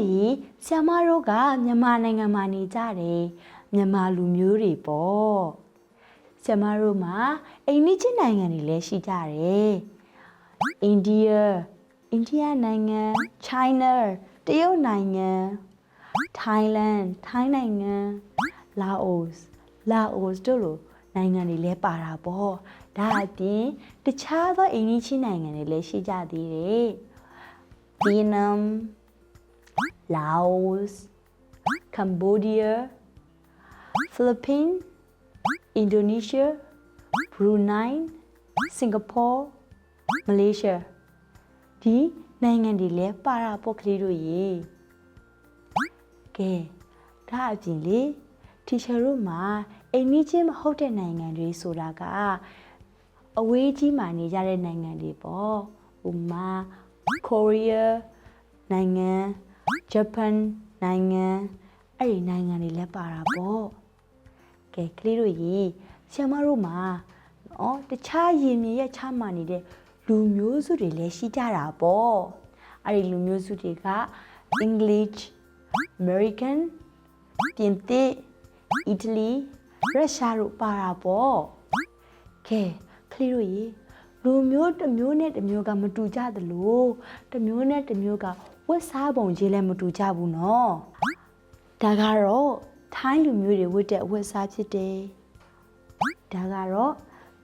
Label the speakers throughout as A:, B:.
A: တွေဆ iam မတို့ကမြန်မာနိုင်ငံမှာနေကြတယ်မြန်မာလူမျိုးတွေပေါ့ဆ iam မတို့မှာအိမ်နီးချင်းနိုင်ငံတွေလည်းရှိကြတယ်အိန္ဒိယအိန္ဒိယနိုင်ငံ China တရုတ်နိုင်ငံ Thailand ထိုင်းနိုင်ငံ Laos Laos တို့လိုနိုင်ငံတွေလည်းပါတာပေါ့ဒါအပြင်တခြားသောအိမ်နီးချင်းနိုင်ငံတွေလည်းရှိကြသေးတယ် Vietnam Laos Cambodia Philippines Indonesia Brunei Singapore Malaysia ဒီနိုင်ငံတွေလည်းပါတာပေါ့ကလေးတို့ရေကဲဒါအပြင်လေတီချာတို့မှာအိမ်နီးချင်းမဟုတ်တဲ့နိုင်ငံတွေဆိုတာကအဝေးကြီးမှာနေကြတဲ့နိုင်ငံတွေပေါ့ဥပမာကိုရီးယားနိုင်ငံ ဂျပန်နိုင်ငံအဲ့ဒီနိုင်ငံတွေလည်းပါတာပေါ့ကဲကလေးတို့ရေဆ iam မတို့မှာနော်တခြားရင်မြေရဲ့ချမှနေတဲ့လူမျိုးစုတွေလည်းရှိကြတာပေါ့အဲ့ဒီလူမျိုးစုတွေက English American ပြင်သစ်အီတလီရုရှားတို့ပါတာပေါ့ကဲကလေးတို့ရေလူမျိုးတစ်မျိုးနဲ့တစ်မျိုးကမတူကြသလိုတစ်မျိုးနဲ့တစ်မျိုးက ဝတ်စားပုံကြီးလည်းမတူကြဘူးနော်ဒါကတော့ထိုင်းလူမျိုးတွေဝတ်တဲ့အဝတ်စားဖြစ်တယ်ဒါကတော့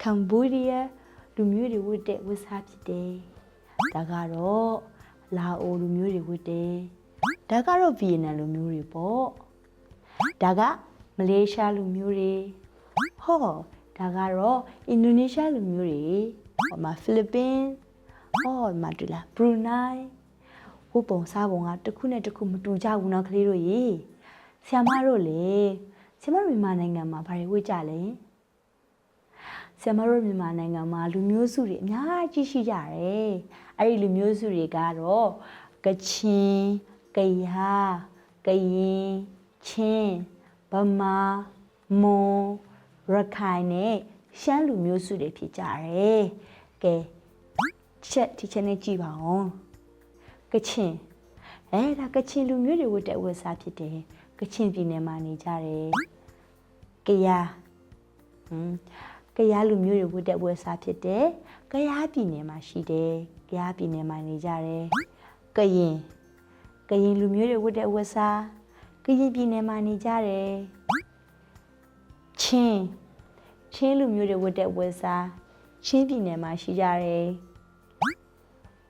A: ကမ်ဘောဒီးယားလူမျိုးတွေဝတ်တဲ့ဝတ်စားဖြစ်တယ်ဒါကတော့လာအိုလူမျိုးတွေဝတ်တယ်ဒါကတော့ဗီယက်နမ်လူမျိုးတွေပေါ့ဒါကမလေးရှားလူမျိုးတွေဟောဒါကတော့အင်ဒိုနီးရှားလူမျိုးတွေဟောမှာဖိလစ်ပင်းဟောမှာတူလားဘရူနိုင်း ဟိုပုံစားပုံကတစ်ခုနဲ့တစ်ခုမတူကြဘူးနော်ကလေးတို့ရေဆ iam မတို့လေဆ iam မတို့မြန်မာနိုင်ငံမှာဘာတွေဝတ်ကြလဲဆ iam မတို့မြန်မာနိုင်ငံမှာလူမျိုးစုတွေအများကြီးရှိကြတယ်အဲ့ဒီလူမျိုးစုတွေကတော့ကချင်ကယားကရင်ချင်းဗမာမွန်ရခိုင်နဲ့ရှမ်းလူမျိုးစုတွေဖြစ်ကြတယ်ကဲချက်ဒီချက်နဲ့ကြည့်ပါဦး ကချင်အဲဒါကချင်လူမျိုးတွေဝတ်တဲ့ဝတ်စားဖြစ်တယ်ကချင်ပြည်နယ်မှာနေကြတယ်ကယားဟွန်းကယားလူမျိုးတွေဝတ်တဲ့ဝတ်စားဖြစ်တယ်ကယားပြည်နယ်မှာရှိတယ်ကယားပြည်နယ်မှာနေကြတယ်ကရင်ကရင်လူမျိုးတွေဝတ်တဲ့ဝတ်စားကရင်ပြည်နယ်မှာနေကြတယ်ချင်းချင်းလူမျိုးတွေဝတ်တဲ့ဝတ်စားချင်းပြည်နယ်မှာရှိကြတယ်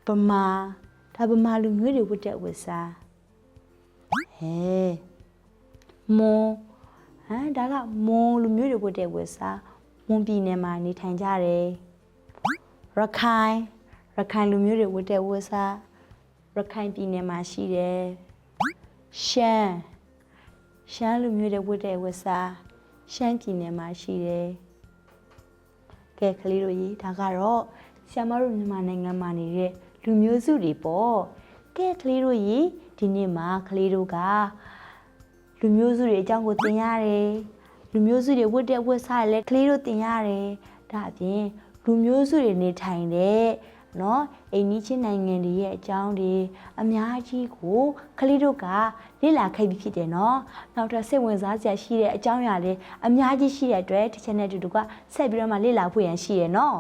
A: ဗမာ ဒါဗမာလူမျိုးတွေဝတ်တဲ့ဝတ်စားဟဲမွန်ဟမ်ဒါကမွန်လူမျိုးတွေဝတ်တဲ့ဝတ်စားမွန်ပြည်နယ်မှာနေထိုင်ကြတယ်ရခိုင်ရခိုင်လူမျိုးတွေဝတ်တဲ့ဝတ်စားရခိုင်ပြည်နယ်မှာရှိတယ်ရှမ်းရှမ်းလူမျိုးတွေဝတ်တဲ့ဝတ်စားရှမ်းပြည်နယ်မှာရှိတယ်ကဲကလေးတို့ရေဒါကတော့ဆ iam မတို့မြန်မာနိုင်ငံမှာနေတဲ့ လူမျိုးစုတွေပေါ့ကဲကလေးတို့ရေဒီနေ့မှာကလေးတို့ကလူမျိုးစုတွေအကြောင်းကိုသင်ရတယ်လူမျိုးစုတွေဝတ်တဲ့ဝတ်စားတွေလည်းကလေးတို့သင်ရတယ်ဒါအပြင်လူမျိုးစုတွေနေထိုင်တဲ့နော်အိမ်ကြီးချင်းနိုင်ငံတွေရဲ့အကြောင်းတွေအများကြီးကိုကလေးတို့ကလေ့လာခဲ့ပြီးဖြစ်တယ်နော်နောက်တော့စိတ်ဝင်စားစရာရှိတဲ့အကြောင်းအရာတွေအများကြီးရှိတဲ့အတွက်တစ်ချက်နဲ့တူတူကဆက်ပြီးတော့မှလေ့လာဖို့ရန်ရှိရယ်နော်